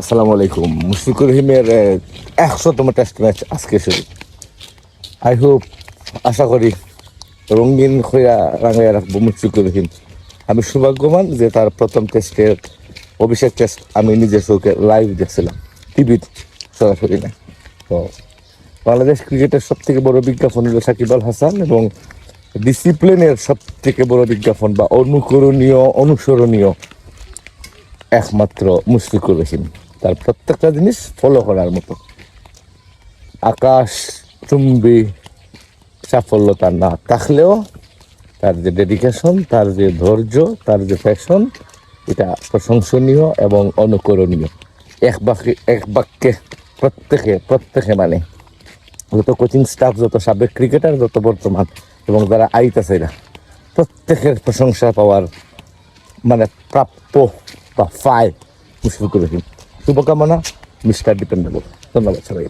আসসালামু আলাইকুম। মুশফিকুর রহিমের একশোতম টেস্ট ম্যাচ আজকে শুরু। আই হোপ আশা করি রঙিন হইয়া রাঙাইয়া রাখব মুশফিকুর রহিম। আমি সৌভাগ্যবান যে তার প্রথম টেস্টের অভিষেক টেস্ট আমি নিজের চোখে লাইভ দেখছিলাম টিভির সরাসরি না। তো, বাংলাদেশ ক্রিকেটের সব থেকে বড় বিজ্ঞাপন হলো সাকিব আল হাসান এবং ডিসিপ্লিনের সব থেকে বড় বিজ্ঞাপন বা অনুকরণীয়, অনুসরণীয় একমাত্র মুশফিকুর রহিম। তার প্রত্যেকটা জিনিস ফলো করার মতো। আকাশ, চুম্বি, সাফল্যতা না থাকলেও তার যে ডেডিকেশন তার যে ধৈর্য, তার যে প্যাশন এটা প্রশংসনীয় এবং অনুকরণীয়। এক বাক্যে এক বাক্যে প্রত্যেকে প্রত্যেকে মানে। যত কোচিং স্টাফ যত সাবেক ক্রিকেটার যত বর্তমান এবং যারা আইতাছে এরা প্রত্যেকের প্রশংসা পাওয়ার মানে প্রাপ্য বা ফায় মুশফিকুর রহিম ശുഭകാമന മിസ്റ്റർ ഡിപ്പെൻഡബിൾ എന്നുള്ള ചെറിയ